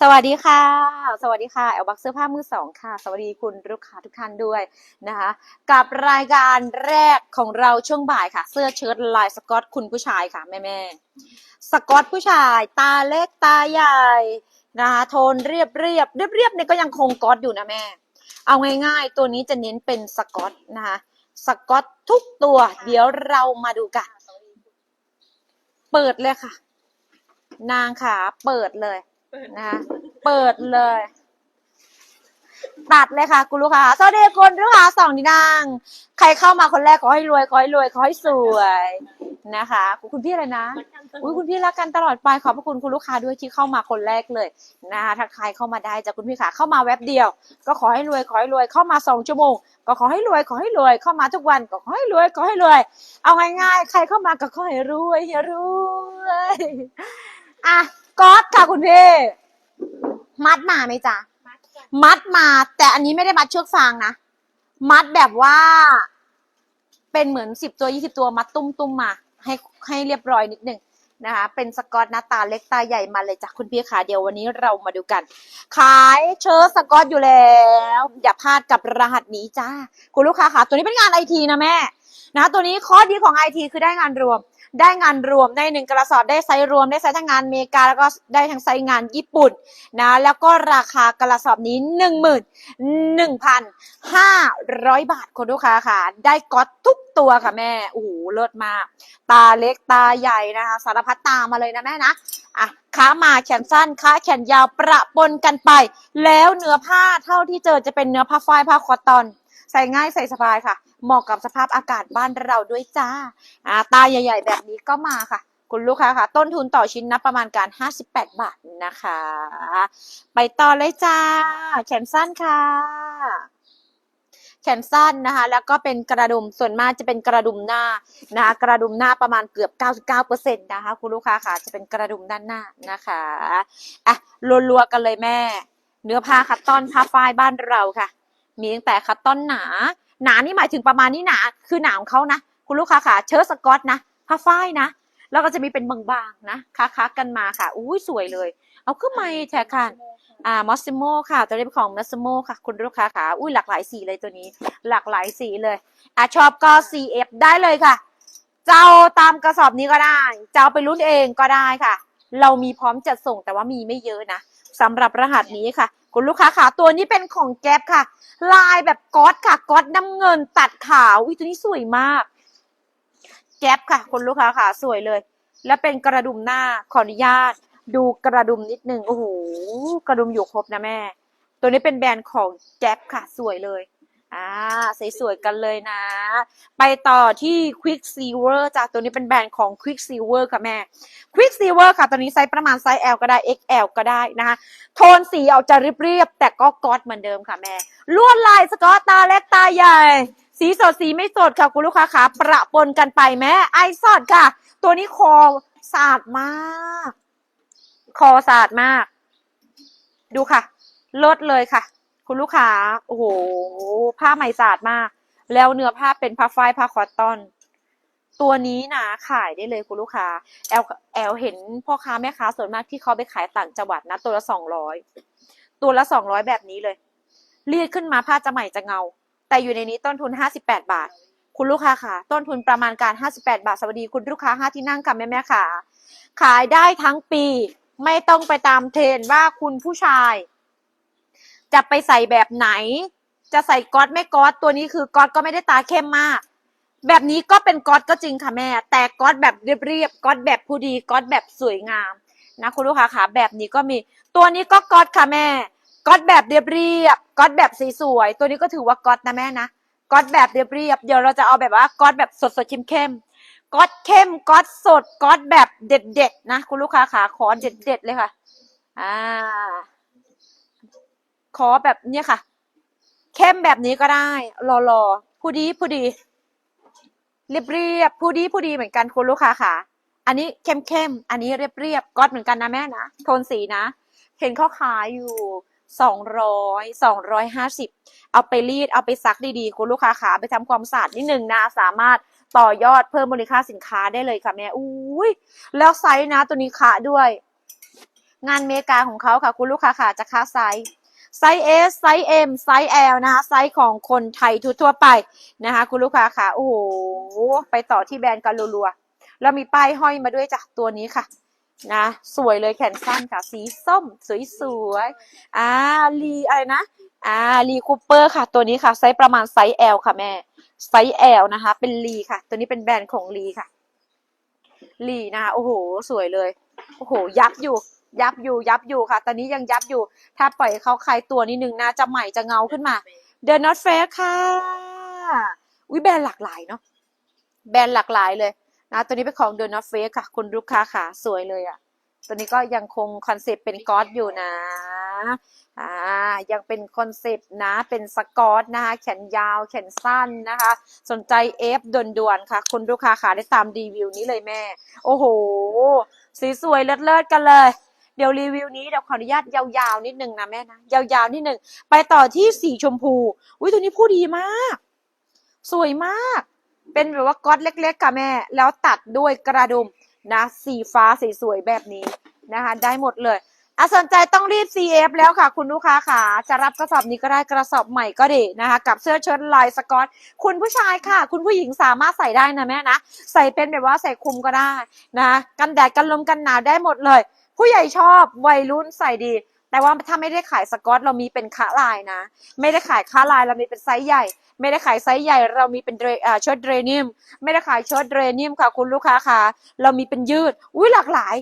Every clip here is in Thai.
สวัสดีค่ะ สวัสดีค่ะ แอลบักเสื้อผ้ามือสองค่ะ สวัสดีคุณลูกค้าทุกท่านด้วยนะคะ กับรายการแรกของเราช่วงบ่ายค่ะ เสื้อเชิ้ตลายสกอตคุณผู้ชายค่ะแม่แม่สกอตผู้ชาย ตาเล็กตาใหญ่นะคะโทนเรียบเรียบเรียบเรียบเนี่ยก็ยังคงกอตอยู่นะแม่ เอาง่าย ๆ ตัวนี้จะเน้นเป็นสกอตนะคะสกอตทุกตัว เดี๋ยวเรามาดูกัน เปิดเลยค่ะ นางขาเปิดเลย นะคะเปิดเลย ตัดเลยค่ะ คุณลูกค้าสวัสดีคุณลูกค้าสองดีนาง ใครเข้ามาคนแรกขอให้รวยขอให้รวยขอให้สวยนะคะคุณพี่อะไรนะอุ้ยคุณพี่รักกันตลอดไปขอบพระคุณคุณลูกค้าด้วยที่เข้ามาคนแรกเลยนะคะถ้าใครเข้ามาได้จากคุณพี่ค่ะเข้ามาแว็บเดียว ก็ขอให้รวยขอให้รวยเข้ามาสองชั่วโมง ก็ขอให้รวยขอให้รวยเข้ามาทุกวันก็ขอให้รวยขอให้รวย เอาง่ายๆ ใครเข้ามาก็ขอให้รวยอย่ารวยอะ ก๊อตค่ะคุณพี่ มัดมาไหมจ๊ะมัดมา แต่อันนี้ไม่ได้มัดเชือกฟางนะ มัดแบบว่า เป็นเหมือนสิบตัวยี่สิบตัวมัดตุ้มตุ้มๆมา ให้ให้เรียบร้อยนิดหนึ่งนะคะ เป็นสกอตหน้าตาเล็กตาใหญ่มาเลยจ้ะคุณพี่ขาเดี๋ยววันนี้เรามาดูกัน ขายเชิ้ตสกอตอยู่แล้ว อย่าพลาดกับรหัสนี้จ้าคุณลูกค้าค่ะตัวนี้เป็นงานไอทีนะแม่นะตัวนี้ข้อดีของไอทีคือได้งานรวม ได้งานรวมได้หนึ่งกระสอบได้ไซส์รวมได้ไซส์ทั้งงานอเมริกาแล้วก็ได้ทั้งไซส์งานญี่ปุ่นนะแล้วก็ราคากระสอบนี้หนึ่งหมื่นหนึ่งพันห้าร้อยบาทคุณลูกค้าค่ะ ได้ก๊อตทุกตัวค่ะแม่โอ้โหเลิศมาก ตาเล็กตาใหญ่นะคะสารพัดตามาเลยนะแม่นะอะขามาแขนสั้นขาแขนยาวประปนกันไป แล้วเนื้อผ้าเท่าที่เจอจะเป็นเนื้อผ้าฝ้ายผ้าคอตตอน ใส่ง่ายใส่สบายค่ะ เหมาะกับสภาพอากาศบ้านเราด้วยจ้าอ่าตาใหญ่ ๆ แบบนี้ก็มาค่ะ คุณลูกค้าค่ะ ต้นทุนต่อชิ้นนะประมาณการ 58 บาทนะคะ ไปต่อเลยจ้า แขนสั้นค่ะแขนสั้นนะคะแล้วก็เป็นกระดุมส่วนมากจะเป็นกระดุมหน้านะคะกระดุมหน้าประมาณเกือบ 99%นะคะคุณลูกค้าค่ะจะเป็นกระดุมด้านหน้านะคะอะรัวๆกันเลยแม่ เนื้อผ้าคัตตอนผ้าฝ้ายบ้านเราค่ะ มีตั้งแต่คัตตอนหนา หนานี่หมายถึงประมาณนี้หนา คือหนาของเขานะ คุณลูกค้าค่ะ เชิ้ตสกอตนะ ผ้าฝ้ายนะ แล้วก็จะมีเป็นบางๆนะค้าๆกันมาค่ะ อุ้ยสวยเลย เอาขึ้นมาแทกันอ่ามอสซิโมค่ะ ตัวนี้เป็นของมอสซิโมค่ะ คุณลูกค้าค่ะอุ้ยหลากหลายสีเลยตัวนี้ หลากหลายสีเลยอะชอบก็ CF ได้เลยค่ะ เจ้าตามกระสอบนี้ก็ได้ เจ้าไปรุ่นเองก็ได้ค่ะ เรามีพร้อมจัดส่งแต่ว่ามีไม่เยอะนะสำหรับรหัสนี้ค่ะ คุณลูกค้าค่ะตัวนี้เป็นของแก๊ปค่ะ ลายแบบก๊อตค่ะก๊อตน้ำเงินตัดขาวอุ้ยตัวนี้สวยมาก แก๊ปค่ะคุณลูกค้าค่ะสวยเลย และเป็นกระดุมหน้าขออนุญาต ดูกระดุมนิดนึงโอ้โหกระดุมอยู่ครบนะแม่ ตัวนี้เป็นแบรนด์ของแก๊ปค่ะ สวยเลย อ่าสวยๆกันเลยนะ ไปต่อที่ Quick Silver จากตัวนี้เป็นแบรนด์ของ Quick Silver ค่ะแม่ Quick Silver ค่ะตัวนี้ไซส์ประมาณไซส์ L ก็ได้ XL ก็ได้นะคะโทนสีออกจะเรียบๆแต่ก็ก๊อตเหมือนเดิมค่ะแม่ ลวดลายสกอตตาเล็กตาใหญ่ สีสดสีไม่สดค่ะคุณลูกค้าขาประปนกันไปแม่ไอสอดค่ะ ตัวนี้คอสะอาดมาก คอสะอาดมาก ดูค่ะลดเลยค่ะ คุณลูกค้า โอ้โห ผ้าไหมสะอาดมาก แล้วเนื้อผ้าเป็นผ้าฝ้ายผ้าคอตตอน ตัวนี้นะขายได้เลยคุณลูกค้า แอลแอลเห็นพ่อค้าแม่ค้าส่วนมากที่เขาไปขายต่างจังหวัดนะ ตัวละสองร้อยตัวละสองร้อยแบบนี้เลยรีดขึ้นมาผ้าจะใหม่จะเงา แต่อยู่ในนี้ต้นทุนห้าสิบแปดบาท คุณลูกค้าค่ะ ต้นทุนประมาณการห้าสิบแปดบาท สวัสดีคุณลูกค้าห้าที่นั่งค่ะแม่แม่ค่ะ ขายได้ทั้งปี ไม่ต้องไปตามเทรนว่าคุณผู้ชาย จะไปใส่แบบไหน จะใส่ก๊อตไม่ก๊อตตัวนี้คือก๊อตก็ไม่ได้ตาเข้มมาก แบบนี้ก็เป็นก๊อตก็จริงค่ะแม่ แต่ก๊อตแบบเรียบๆก๊อตแบบผู้ดีก๊อตแบบสวยงามนะคุณลูกค้าค่ะแบบนี้ก็มี ตัวนี้ก็ก๊อตค่ะแม่ก๊อตแบบเรียบๆก๊อตแบบสีสวย ตัวนี้ก็ถือว่าก๊อตนะแม่นะก๊อตแบบเรียบๆเดี๋ยวเราจะเอาแบบว่าก๊อตแบบสดๆเข้มๆก๊อตเข้มก๊อตสดก๊อตแบบเด็ดๆนะคุณลูกค้าขาขอเด็ดๆเลยค่ะ อ่า ขอแบบเนี้ยค่ะ เข้มแบบนี้ก็ได้รอๆผู้ดีผู้ดีเรียบเรียบๆผู้ดีผู้ดีเหมือนกันคุณลูกค้าค่ะ อันนี้เข้มเข้มอันนี้เรียบเรียบๆก๊อตเหมือนกันนะแม่นะโทนสีนะ เห็นเขาขายอยู่สองร้อยสองร้อยห้าสิบเอาไปรีดเอาไปซักดีๆคุณลูกค้าขาไปทำความสะอาดนิดนึงนะสามารถต่อยอดเพิ่มมูลค่าสินค้าได้เลยค่ะแม่อุ้ยแล้วไซส์นะตัวนี้ขาด้วย งานเมกาของเขาค่ะ คุณลูกค้าค่ะจะค้าไซส์ ไซส์ S ไซส์ M ไซส์ L นะคะ ไซส์ของคนไทยทั่วไปนะคะ คุณลูกค้าค่ะ โอ้โห ไปต่อที่แบรนด์กันรัวๆแล้วมีป้ายห้อยมาด้วยจ้ะ ตัวนี้ค่ะนะ สวยเลยแขนสั้นค่ะ สีส้ม สวยๆอ่าลีอะไรนะอ่าลีคูเปอร์ค่ะ ตัวนี้ค่ะ ไซส์ประมาณไซส์ L ค่ะแม่ ไซส์ L นะคะ เป็นลีค่ะ ตัวนี้เป็นแบรนด์ของลีค่ะลีนะคะ โอ้โห สวยเลย โอ้โห ยับอยู่ ยับอยู่ยับอยู่ค่ะ ตอนนี้ยังยับอยู่ ถ้าปล่อยเขาคลายตัวนิดนึงนะจะใหม่จะเงาขึ้นมาเดน n อ t เฟ e ค่ะอุ้ยแบรนด์หลากหลายเนาะแบรนด์หลากหลายเลยนะตัวนี้เป็นของเดน n อ t เฟ e ค่ะ คุณลูกค้าค่ะสวยเลยอะ่ะตัวนี้ก็ยังคงคอนเซปต์เป็นก๊อตอยู่นะอ่ายังเป็นคอนเซปต์นะ เป็นสกอตนะคะ แขนยาว แขนสั้นนะคะ สนใจเอฟด่วนๆค่ะ คุณลูกค้าค่ะได้ตามรีวิวนี้เลยแม่ โอ้โห สีสวยเลิศๆกันเลย เดี๋ยวรีวิวนี้เดี๋ยวขออนุญาตยาวๆนิดนึงนะแม่นะยาวๆนิดนึงไปต่อที่สีชมพูอุ้ยตัวนี้ผู้ดีมาก สวยมาก เป็นแบบว่าก๊อตเล็กๆค่ะแม่ แล้วตัดด้วยกระดุมนะ สีฟ้าสสวยๆแบบนี้นะคะ ได้หมดเลยอะสนใจต้องรีบ CF แล้วค่ะ คุณลูกค้าค่ะ จะรับกระสอบนี้ก็ได้กระสอบใหม่ก็ดีนะคะ กับเสื้อเชิ้ตลายสกอต คุณผู้ชายค่ะ คุณผู้หญิงสามารถใส่ได้นะแม่นะ ใส่เป็นแบบว่าใส่คลุมก็ได้นะ กันแดดกันลมกันหนาวได้หมดเลย ผู้ใหญ่ชอบวัยรุ่นใส่ดี แต่ว่าถ้าไม่ได้ขายสกอตเรามีเป็นขาลายนะ ไม่ได้ขายขาลายเรามีเป็นไซส์ใหญ่ ไม่ได้ขายไซส์ใหญ่เรามีเป็นเดรอ่าเชิ้ตเดรนิมไม่ได้ขายเชิ้ตเดรนิมค่ะคุณลูกค้าค่ะ เรามีเป็นยืด อุ้ยหลากหลาย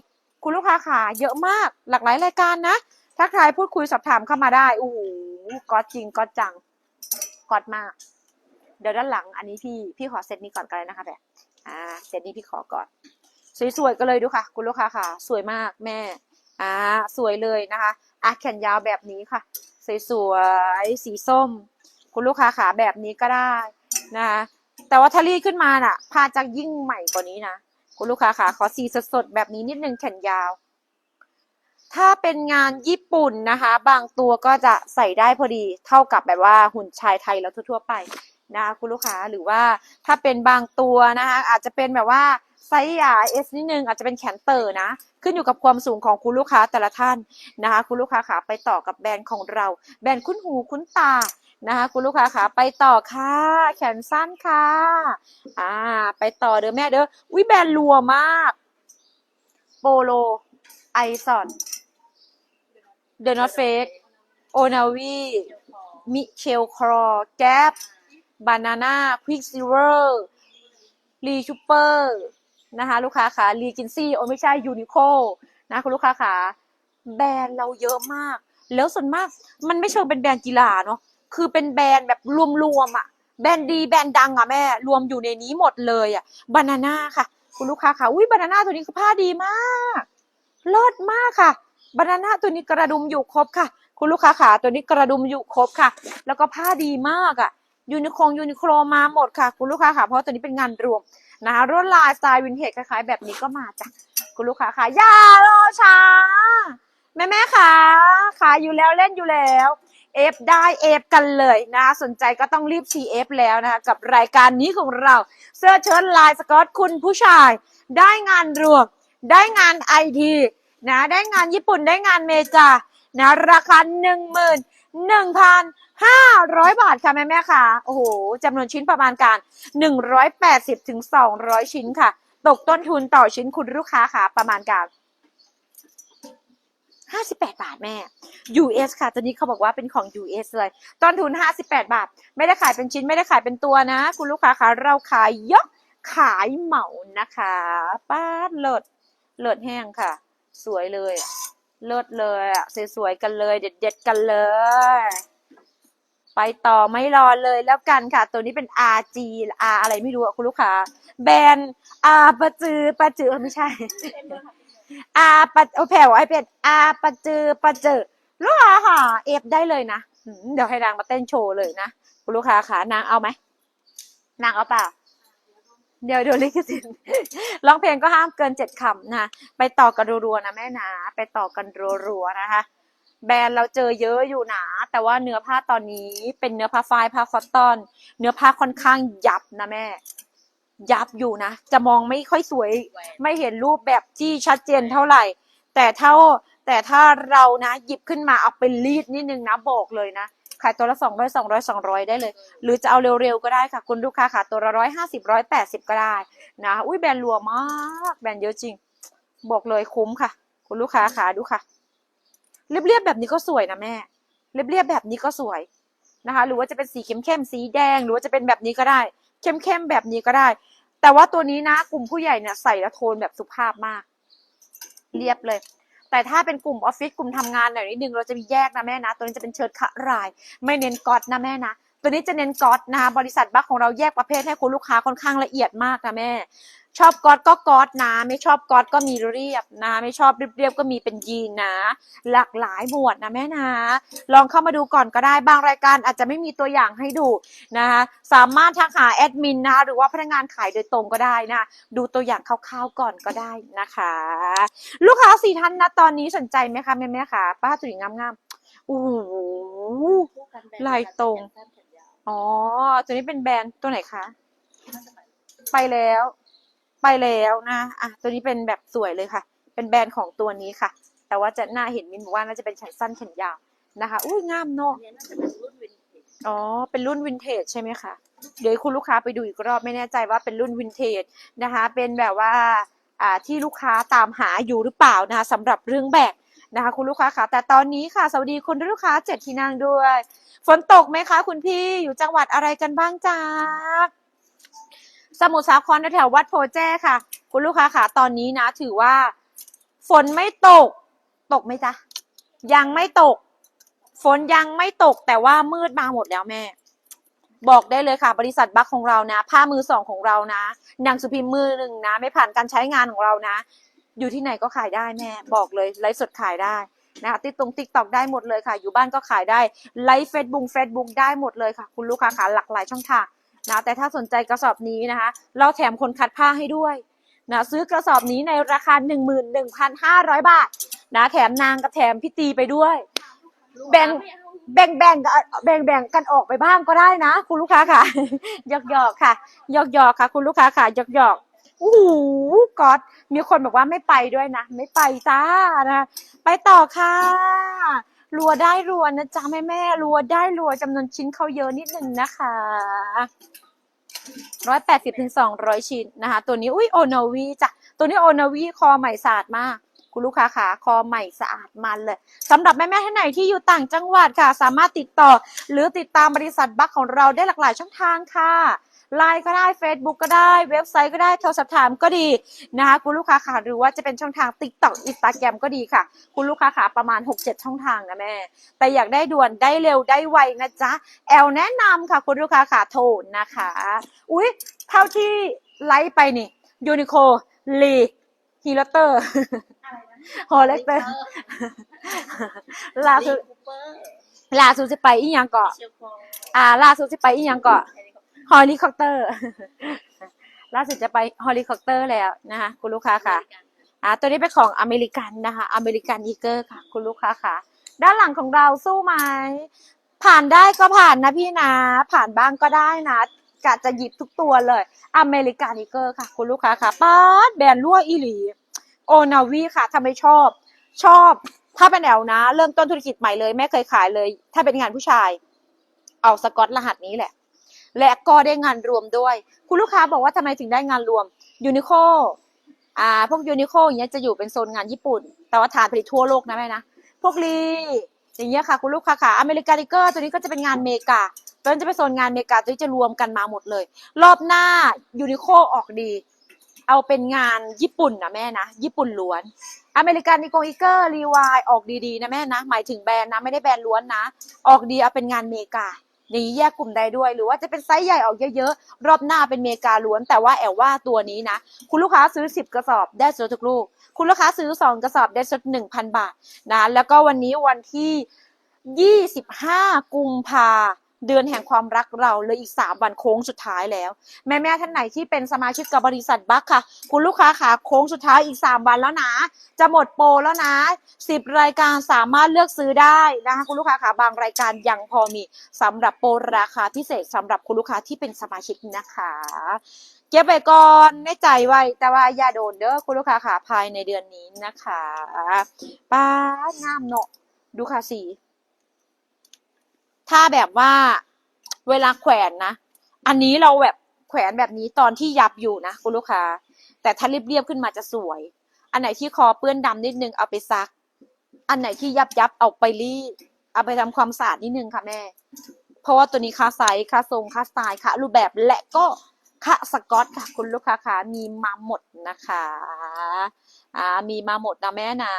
คุณลูกค้าค่ะ เยอะมากหลากหลายรายการนะทักทายพูดคุยสอบถามเข้ามาได้โอ้โหก๊อตจริงก๊อตจังก๊อตมาก เดี๋ยวด้านหลังอันนี้พี่พี่ขอเซตนี้ก่อนกันเลยนะคะแบบอ่าเซตนี้พี่ขอก่อน สวยๆก็เลยดูค่ะ คุณลูกค้าค่ะ สวยมากแม่อ่าสวยเลยนะคะอะแขนยาวแบบนี้ค่ะ สวยๆสีส้ม คุณลูกค้าขาแบบนี้ก็ได้นะคะแต่ว่าถ้ารีดขึ้นมาน่ะผ้าจะยิ่งใหม่กว่านี้นะคุณลูกค้าขาขอสีสดๆแบบนี้นิดนึงแขนยาว ถ้าเป็นงานญี่ปุ่นนะคะ บางตัวก็จะใส่ได้พอดีเท่ากับแบบว่าหุ่นชายไทยแล้วทั่วๆไปนะคะคุณลูกค้าหรือว่าถ้าเป็นบางตัวนะคะอาจจะเป็นแบบว่า ไซส์ใหญ่เอสนิดนึงอาจจะเป็นแขนเตอร์นะ ขึ้นอยู่กับความสูงของคุณลูกค้าแต่ละท่านนะคะ คุณลูกค้าขาไปต่อกับแบรนด์ของเรา แบรนด์คุ้นหูคุ้นตานะคะคุณลูกค้าขาไปต่อค่ะ แขนสั้นค่ะอ่าไปต่อเด้อแม่เด้อวิแบรนด์รัวมากโปโลไอซอนเดนอตเฟกโอนาวีมิเชลครอแกปบานาน่าควิกซิเวอร์รีชูเปอร์ นะคะลูกค้าขารีจินซี่โอไม่ใช่ยูนิโคนะคุณลูกค้าขาแบรนด์เราเยอะมาก แล้วส่วนมากมันไม่เชิงเป็นแบรนด์กีฬาเนาะคือเป็นแบรนด์แบบรวมๆอะแบรนด์ดีแบรนด์ดังอะแม่ รวมอยู่ในนี้หมดเลยอะบานาน่าค่ะ คุณลูกค้าค่ะอุ้ยบานาน่าตัวนี้คือผ้าดีมากเลิศมากค่ะบานาน่าตัวนี้กระดุมอยู่ครบค่ะ คุณลูกค้าขาตัวนี้กระดุมอยู่ครบค่ะ แล้วก็ผ้าดีมากอะยูนิโคงยูนิโคลมาหมดค่ะ คุณลูกค้าค่ะเพราะตัวนี้เป็นงานรวม นะคะรวดลายสไตล์วินเทจคล้ายๆ แบบนี้ก็มาจ้ะคุณลูกค้าค่ะอย่ารอช้า แม่แม่ค่ะขายอยู่แล้วเล่นอยู่แล้วเอฟได้เอฟกันเลยนะคะสนใจก็ต้องรีบ CF แล้วนะคะกับรายการนี้ของเรา เสื้อเชิ้ตลายสกอตคุณผู้ชาย ได้งานรวม ได้งานไอทีนะได้งานญี่ปุ่นได้งานเมกานะราคาหนึ่งหมื่น หนึ่งพันห้าร้อยบาทค่ะแม่แม่ค่ะ โอ้โหจำนวนชิ้นประมาณการหนึ่งร้อยแปดสิบถึงสองร้อยชิ้นค่ะ ตกต้นทุนต่อชิ้นคุณลูกค้าค่ะ ประมาณการ 58 บาทแม่ US ค่ะ ตัวนี้เขาบอกว่าเป็นของ US เลย ต้นทุน 58 บาท ไม่ได้ขายเป็นชิ้นไม่ได้ขายเป็นตัวนะ คุณลูกค้าคะเราขายยกขายเหมานะคะ ป้าดเลิศเลิศแห้งค่ะ สวยเลยอะ เลิศเลยอะสวยๆกันเลย เด็ดๆกันเลย ไปต่อไม่รอเลยแล้วกันค่ะ ตัวนี้เป็น RG R อะไรไม่รู้อะคุณลูกค้าแบรนด์ R ปะจือปะจือเอไม่ใช่อาปะเอาแผ่วไอเป็ดอาปะจือปะจือลูกค้าค่ะเอฟได้เลยนะเดี๋ยวให้นางมาเต้นโชว์เลยนะคุณลูกค้าค่ะนางเอาไหมนางเอาเปล่า เดี๋ยวดี๋ยวลิขสิทธิ์ร้องเพลงก็ห้ามเกินเจ็ดคำนะไปต่อกันรัวๆนะแม่นะไปต่อกันรัวๆนะคะ แบรนด์เราเจอเยอะอยู่นะแต่ว่าเนื้อผ้าตอนนี้เป็นเนื้อผ้าฝ้ายผ้าคอตตอน เนื้อผ้าค่อนข้างยับนะแม่ ยับอยู่นะ จะมองไม่ค่อยสวย ไม่เห็นรูปแบบที่ชัดเจนเท่าไหร่ แต่เท่าแต่ถ้าเรานะ หยิบขึ้นมาเอาไปรีดนิดนึงนะบอกเลยนะ ขายตัวละสองร้อยสองร้อยสองร้อยได้เลย หรือจะเอาเร็วๆก็ได้ค่ะ คุณลูกค้าค่ะตัวละร้อยห้าสิบร้อยแปดสิบก็ได้นะอุ้ยแบรนด์รัวมากแบรนด์เยอะจริง บอกเลยคุ้มค่ะ คุณลูกค้าค่ะดูค่ะ เรียบๆแบบนี้ก็สวยนะแม่ เรียบๆแบบนี้ก็สวยนะคะ หรือว่าจะเป็นสีเข้มๆสีแดง หรือว่าจะเป็นแบบนี้ก็ได้ เข้มๆแบบนี้ก็ได้ แต่ว่าตัวนี้นะกลุ่มผู้ใหญ่เนี่ยใส่แล้วโทนแบบสุภาพมาก เรียบเลย แต่ถ้าเป็นกลุ่มออฟฟิศกลุ่มทำงานหน่อยนิดนึงเราจะมีแยกนะแม่นะ ตัวนี้จะเป็นเชิ้ตขาราย ไม่เน้นก๊อตนะแม่นะตัวนี้จะเน้นก๊อตนะคะบริษัทบัคของเราแยกประเภทให้คุณลูกค้าค่อนข้างละเอียดมากนะแม่ ชอบก๊อตก็ก๊อตนะ ไม่ชอบก๊อตก็มีเรียบนะ ไม่ชอบเรียบๆก็มีเป็นยีนนะ หลากหลายหมวดนะแม่นะ ลองเข้ามาดูก่อนก็ได้บางรายการอาจจะไม่มีตัวอย่างให้ดูนะคะสามารถทักหาแอดมินนะหรือว่าพนักงานขายโดยตรงก็ได้นะ ดูตัวอย่างคร่าวๆก่อนก็ได้นะคะ ลูกค้าสี่ท่านนะตอนนี้สนใจไหมคะแม่แม่ๆคะป้าตุ๋ยงามๆโอ้โหลายตรงอ๋อตัวนี้เป็นแบรนด์ตัวไหนคะไปแล้ว ไปแล้วนะอะตัวนี้เป็นแบบสวยเลยค่ะ เป็นแบรนด์ของตัวนี้ค่ะ แต่ว่าจะน่าเห็นมินบอกว่าน่าจะเป็นแขนสั้นแขนยาวนะคะ อุ้ยงามเนาะเนี่ยน่าจะเป็นรุ่นวินเทจอ๋อ เป็นรุ่นวินเทจใช่ไหมคะ เดี๋ยวให้คุณลูกค้าไปดูอีกรอบไม่แน่ใจว่าเป็นรุ่นวินเทจนะคะ เป็นแบบว่าอ่าที่ลูกค้าตามหาอยู่หรือเปล่านะคะสำหรับเรื่องแบกนะคะ คุณลูกค้าค่ะ แต่ตอนนี้ค่ะ สวัสดีคุณลูกค้าเจ็ดที่นั่งด้วย ฝนตกไหมคะ คุณพี่อยู่จังหวัดอะไรกันบ้างจ้า สมุทรสาครแถววัดโพแจ้ค่ะ คุณลูกค้าค่ะตอนนี้นะ ถือว่า ฝนไม่ตก ตกไหมจ๊ะ ยังไม่ตก ฝนยังไม่ตกแต่ว่ามืดมาหมดแล้วแม่ บอกได้เลยค่ะ บริษัทบัคของเรานะ ผ้ามือสองของเรานะหนังสือพิมพ์มือหนึ่งนะ ไม่ผ่านการใช้งานของเรานะ อยู่ที่ไหนก็ขายได้แม่ บอกเลยไลฟ์สดขายได้นะคะติดตรงติ๊กตอกได้หมดเลยค่ะ อยู่บ้านก็ขายได้ไลฟ์เฟซบุ๊กเฟซบุ๊กได้หมดเลยค่ะ คุณลูกค้าค่ะหลากหลายช่องทาง นะแต่ถ้าสนใจกระสอบนี้นะคะ เราแถมคนคัดผ้าให้ด้วยนะซื้อกระสอบนี้ในราคา 11,500 บาทนะแถมนางกับแถมพี่ตีไปด้วย แบ่งแบ่งแบ่งกันแบ่งแบ่งกันออกไปบ้างก็ได้นะ คุณลูกค้าค่ะหยอกหยอกค่ะหยอกหยอกค่ะ คุณลูกค้าค่ะหยอกหยอกโอ้โหก๊อตมีคนบอกว่าไม่ไปด้วยนะ ไม่ไปจ้านะ ไปต่อค่ะ รัวได้รัวนะจ๊ะแม่แม่รัวได้รัวจำนวนชิ้นเขาเยอะนิดนึงนะคะร้อยแปดสิบถึงสองร้อยชิ้นนะคะ ตัวนี้อุ้ยโอนาวีจ้ะตัวนี้โอนาวีคอใหม่สะอาดมาก คุณลูกค้าขาคอใหม่สะอาดมันเลยสำหรับแม่ๆท่านไหนที่อยู่ต่างจังหวัดค่ะ สามารถติดต่อ หรือติดตามบริษัทบัคของเราได้หลากหลายช่องทางค่ะ ไลน์ก็ได้ Facebook ก็ได้ เว็บไซต์ก็ได้โทรศัพท์ถามก็ดีนะคะคุณลูกค้าค่ะหรือว่าจะเป็นช่องทาง TikTok Instagram ก็ดีค่ะ คุณลูกค้าขาประมาณ 6-7 ช่องทางนะแม่ แต่อยากได้ด่วนได้เร็วได้ไวนะจ๊ะแอลแนะนำค่ะ คุณลูกค้าขาโทรนะคะ อุ๊ยเท่าที่ไลฟ์ไปนี่ยูนิโคลีฮีลเตอร์อะไรนะฮอลเลกเตอร์ล่าสุดคูเปอร์ล่าสุดจะไปอีกอย่างเกาะเชียร์ฟองอ่าล่าสุดจะไปอีกอย่างเกาะ ฮอลิคอปเตอร์ ล่าสุดจะไปฮอลิคอปเตอร์แล้วนะคะคุณลูกค้าค่ะอ่าตัวนี้เป็นของอเมริกันนะคะอเมริกันอีเกอร์ค่ะ คุณลูกค้าค่ะ ด้านหลังของเราสู้ไหมผ่านได้ก็ผ่านนะพี่นะ ผ่านบ้างก็ได้นะกะจะหยิบทุกตัวเลยอเมริกันอีเกอร์ค่ะ คุณลูกค้าค่ะป๊าดแบรนด์รั่วอีหลีโอนาวีค่ะทำไมชอบ ชอบ ถ้าเป็นแอลนะ เริ่มต้นธุรกิจใหม่เลยแม่เคยขายเลย ถ้าเป็นงานผู้ชาย เอาสกอตรหัสนี้แหละ และก็ได้งานรวมด้วย คุณลูกค้าบอกว่าทำไมถึงได้งานรวมยูนิโคอ่าพวกยูนิโคอย่างเงี้ยจะอยู่เป็นโซนงานญี่ปุ่น แต่ว่าฐานผลิตทั่วโลกนะแม่นะพวกลีอย่างเงี้ยค่ะ คุณลูกค้าค่ะอเมริกานิเกอร์ตัวนี้ก็จะเป็นงานเมกาตัวนี้จะเป็นโซนงานเมกาตัวนี้จะรวมกันมาหมดเลย รอบหน้ายูนิโคออกดี เอาเป็นงานญี่ปุ่นนะแม่นะญี่ปุ่นล้วน อเมริกันนิโกอีเกอร์รีวายออกดีๆนะแม่นะหมายถึงแบรนด์นะไม่ได้แบรนด์ล้วนนะ ออกดีเอาเป็นงานเมกา อย่างนี้แยกกลุ่มได้ด้วย หรือว่าจะเป็นไซส์ใหญ่ออกเยอะๆ รอบหน้าเป็นเมกาล้วน แต่ว่าแอบว่าตัวนี้นะ คุณลูกค้าซื้อ 10 กระสอบได้ส่วนทุกลูก คุณลูกค้าซื้อ 2 กระสอบได้ส่วน1,000บาทนะ แล้วก็วันนี้วันที่ 25 กุมภา เดือนแห่งความรักเราเลยอีก 3 วันโค้งสุดท้ายแล้ว แม่แม่ท่านไหนที่เป็นสมาชิกกับบริษัทบัคค่ะ คุณลูกค้าขาโค้งสุดท้ายอีก 3 วันแล้วนะ จะหมดโปรแล้วนะ 10 รายการสามารถเลือกซื้อได้นะคะคุณลูกค้าขาบางรายการยังพอมีสำหรับโปรราคาพิเศษสำหรับคุณลูกค้าที่เป็นสมาชิกนะคะเก็บไปก่อนในใจไว้แต่ว่าอย่าโดนเด้อคุณลูกค้าขาภายในเดือนนี้นะคะป้างามเนาะดูค่ะสี ถ้าแบบว่าเวลาแขวนนะ อันนี้เราแบบแขวนแบบนี้ตอนที่ยับอยู่นะคุณลูกค้า แต่ถ้าเรียบๆขึ้นมาจะสวย อันไหนที่คอเปื้อนดำนิดนึงเอาไปซัก อันไหนที่ยับยับเอาไปรีดเอาไปทำความสะอาดนิดนึงค่ะแม่ เพราะว่าตัวนี้ค่าไซส์ค่าทรงค่าสไตล์ค่ารูปแบบและก็ค่าสกอตค่ะ คุณลูกค้าค่ะมีมาหมดนะคะ อ่ามีมาหมดนะแม่นะ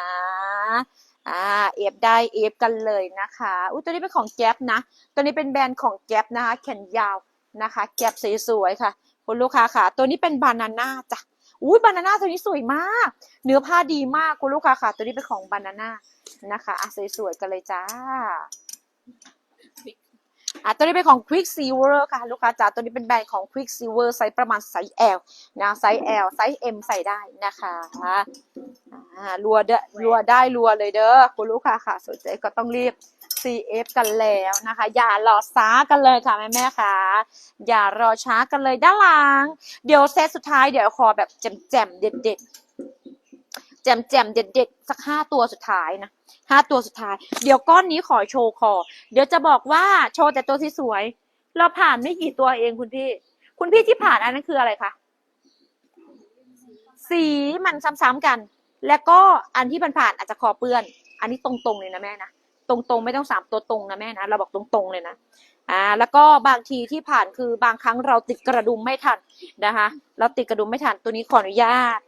อ่าเอฟได้เอฟกันเลยนะคะอุ้ยตัวนี้เป็นของแก๊ปนะ ตัวนี้เป็นแบรนด์ของแก๊ปนะคะ แขนยาวนะคะแก๊ปสวยๆค่ะ คุณลูกค้าค่ะ ตัวนี้เป็นบานาน่าจ้ะอุ้ยบานาน่าตัวนี้สวยมาก เนื้อผ้าดีมากคุณลูกค้าค่ะ ตัวนี้เป็นของบานาน่านะคะอะสวยๆกันเลยจ้า อะตัวนี้เป็นของ Quicksilver ค่ะลูกค้าจ๋าตัวนี้เป็นแบรนด์ของ Quicksilver ไซส์ประมาณไซส์ L นะไซส์ L ไซส์ M ใส่ได้นะคะอ่ารัวเด้อรัวได้รัวเลยเด้อคุณลูกค้าค่ะสนใจก็ต้องรีบ CF กันแล้วนะคะ อย่ารอช้ากันเลยค่ะแม่แม่ค่ะ อย่ารอช้ากันเลยด้านหลัง เดี๋ยวเซตสุดท้ายเดี๋ยวขอแบบแจ่มๆเด็ดๆ แจ่มๆเด็ดๆสักห้าตัวสุดท้ายนะห้าตัวสุดท้าย เดี๋ยวก้อนนี้ขอโชว์คอ เดี๋ยวจะบอกว่าโชว์แต่ตัวที่สวยเราผ่านไม่กี่ตัวเองคุณพี่ คุณพี่ที่ผ่านอันนั้นคืออะไรคะสีมันซ้ำๆกัน แล้วก็อันที่ผ่านๆอาจจะคอเปื้อน อันนี้ตรงๆเลยนะแม่นะตรงๆไม่ต้องสามตัวตรงนะแม่นะเราบอกตรงๆเลยนะอ่าแล้วก็บางทีที่ผ่านคือบางครั้งเราติดกระดุมไม่ทันนะคะ เราติดกระดุมไม่ทันตัวนี้ขออนุญาต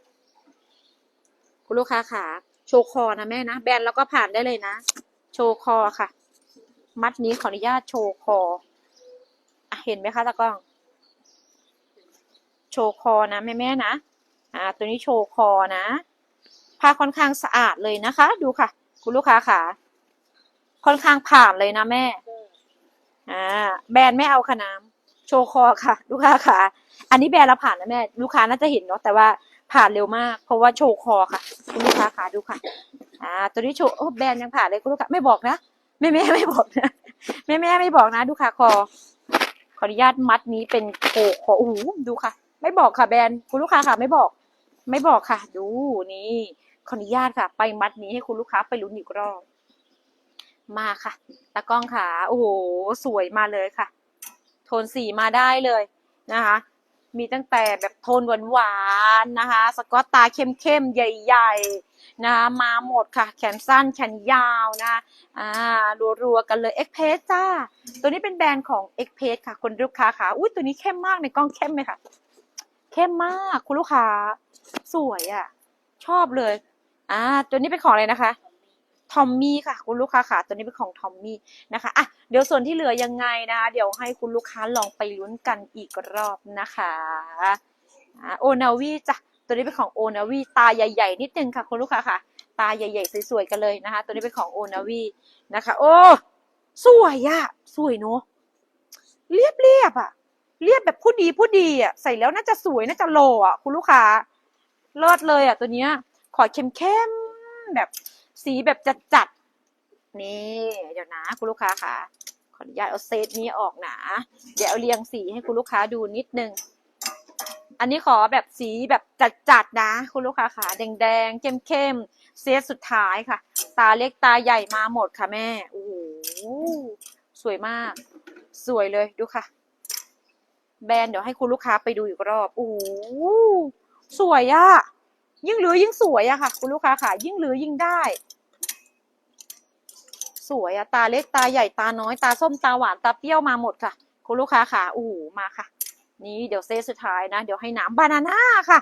คุณลูกค้าขาโชว์คอนะแม่นะแบนแล้วก็ผ่านได้เลยนะ โชว์คอค่ะ มัดนี้ขออนุญาตโชว์คออะเห็นไหมคะตากล้อง โชว์คอนะแม่แม่นะอ่า ตัวนี้โชว์คอนะผ้าค่อนข้างสะอาดเลยนะคะ ดูค่ะ คุณลูกค้าขาค่อนข้างผ่านเลยนะแม่อ่าแบรนด์ไม่เอาค่ะน้ำโชว์คอค่ะ ลูกค้าขาอันนี้แบรนด์เราผ่านนะแม่ ลูกค้าน่าจะเห็นเนาะแต่ว่า ผ่านเร็วมาก เพราะว่าโชว์คอค่ะ คุณลูกค้าขาดูค่ะ อ่า ตัวนี้โชว์โอ้แบรนด์ยังผ่านเลยคุณลูกค้าไม่บอกนะแม่แม่ไม่บอกนะแม่แม่ไม่บอกนะ ดูค่ะคอ ขออนุญาตมัดนี้เป็นโคคอโอ้โหดูค่ะ ไม่บอกค่ะแบรนด์คุณลูกค้าค่ะไม่บอก ไม่บอกค่ะ ดูนี่ขออนุญาตค่ะ ไปมัดนี้ให้คุณลูกค้าไปลุ้นอีกรอบมาค่ะตากล้องค่ะโอ้โหสวยมาเลยค่ะ โทนสีมาได้เลยนะคะ มีตั้งแต่แบบโทนหวานๆนะคะ สกอตตาเข้มๆ ใหญ่ๆ นะคะมาหมดค่ะ แขนสั้นแขนยาวนะ อ่า รัวๆ กันเลย เอ็กเพสจ้า ตัวนี้เป็นแบรนด์ของเอ็กเพสค่ะคุณลูกค้าค่ะ อุ้ยตัวนี้เข้มมากในกล้องเข้มไหมคะเข้มมากคุณลูกค้า สวยอะ ชอบเลย อ่า ตัวนี้เป็นของอะไรนะคะ ทอมมี่ค่ะ คุณลูกค้าค่ะตัวนี้เป็นของทอมมี่นะคะอะเดี๋ยวส่วนที่เหลือยังไงนะคะเดี๋ยวให้คุณลูกค้าลองไปลุ้นกันอีกรอบนะคะอ่าโอนาวีจ้ะตัวนี้เป็นของโอนาวีตาใหญ่ ๆ นิดนึงค่ะ คุณลูกค้าค่ะ ตาใหญ่ ๆ สวยๆกันเลยนะคะ ตัวนี้เป็นของโอนาวีนะคะ โอ้สวยอะสวยเนอะเรียบเรียบๆอะเรียบแบบผู้ดีผู้ดีอะใส่แล้วน่าจะสวยน่าจะโลอะคุณลูกค้าเลิศเลยอะตัวเนี้ยขอเข้มๆแบบ สีแบบจัดๆนี่เดี๋ยวนะคุณลูกค้าค่ะ ขออนุญาตเอาเซตนี้ออกนะเดี๋ยวเอาเรียงสีให้คุณลูกค้าดูนิดนึง อันนี้ขอแบบสีแบบจัดๆนะ คุณลูกค้าค่ะแดงๆเข้มๆเซตสุดท้ายค่ะ ตาเล็กตาใหญ่มาหมดค่ะแม่โอ้โหสวยมาก สวยเลยดูค่ะ แบรนด์เดี๋ยวให้คุณลูกค้าไปดูอีกรอบโอ้โหสวยอะ ยิ่งเหลือยิ่งสวยอะค่ะ คุณลูกค้าค่ะ ยิ่งเหลือยิ่งได้ สวยอะตาเล็กตาใหญ่ตาน้อยตาส้มตาหวานตาเปรี้ยวมาหมดค่ะ คุณลูกค้าค่ะโอ้โหมาค่ะ นี่เดี๋ยวเซตสุดท้ายนะ เดี๋ยวให้น้ำบานาน่าค่ะ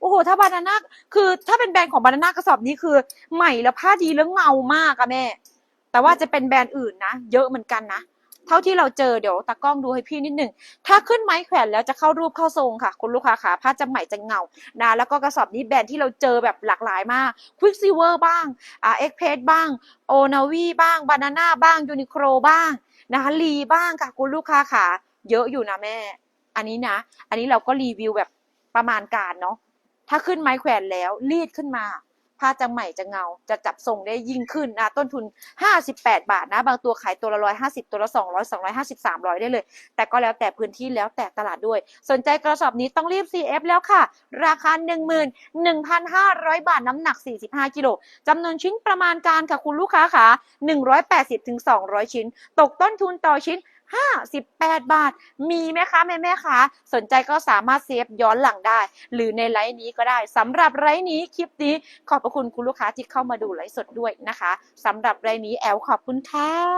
โอ้โห ถ้าบานาน่าคือถ้าเป็นแบรนด์ของบานาน่ากระสอบนี้คือ ใหม่แล้วผ้าดีแล้วเงามากอะแม่ แต่ว่าจะเป็นแบรนด์อื่นนะ เยอะเหมือนกันนะ เท่าที่เราเจอเดี๋ยวตากล้องดูให้พี่นิดหนึ่งถ้าขึ้นไม้แขวนแล้วจะเข้ารูปเข้าทรงค่ะ คุณลูกค้าขาผ้าจะใหม่จะเงานะแล้วก็กระสอบนี้แบรนด์ที่เราเจอแบบหลากหลายมาก Quicksilver บ้างอ่า Express บ้างโอนาวีบ้างบานาน่าบ้างยูนิโคลบ้างนะคะรีบ้างค่ะคุณลูกค้าค่ะเยอะอยู่นะแม่ อันนี้นะ อันนี้เราก็รีวิวแบบประมาณการเนาะถ้าขึ้นไม้แขวนแล้วรีดขึ้นมา ผ้าจะใหม่จะเงา จะจับทรงได้ยิ่งขึ้นนะต้นทุน 58 บาทนะ บางตัวขายตัวละ150ตัวละ200 250 300ได้เลย แต่ก็แล้วแต่พื้นที่แล้วแต่ตลาดด้วย สนใจกระสอบนี้ต้องรีบ CF แล้วค่ะ ราคา 11,500 บาทน้ำหนัก 45กิโลจำนวนชิ้นประมาณการค่ะคุณลูกค้าค่ะ180ถึง200 ชิ้น ตกต้นทุนต่อชิ้น 58 บาท มีไหมคะแม่แม่คะ สนใจก็สามารถเซฟย้อนหลังได้ หรือในไลฟ์นี้ก็ได้สำหรับไลฟ์นี้คลิปนี้ขอบพระคุณคุณลูกค้าที่เข้ามาดูไลฟ์สดด้วยนะคะสำหรับไลฟ์นี้แอลขอบคุณค่ะ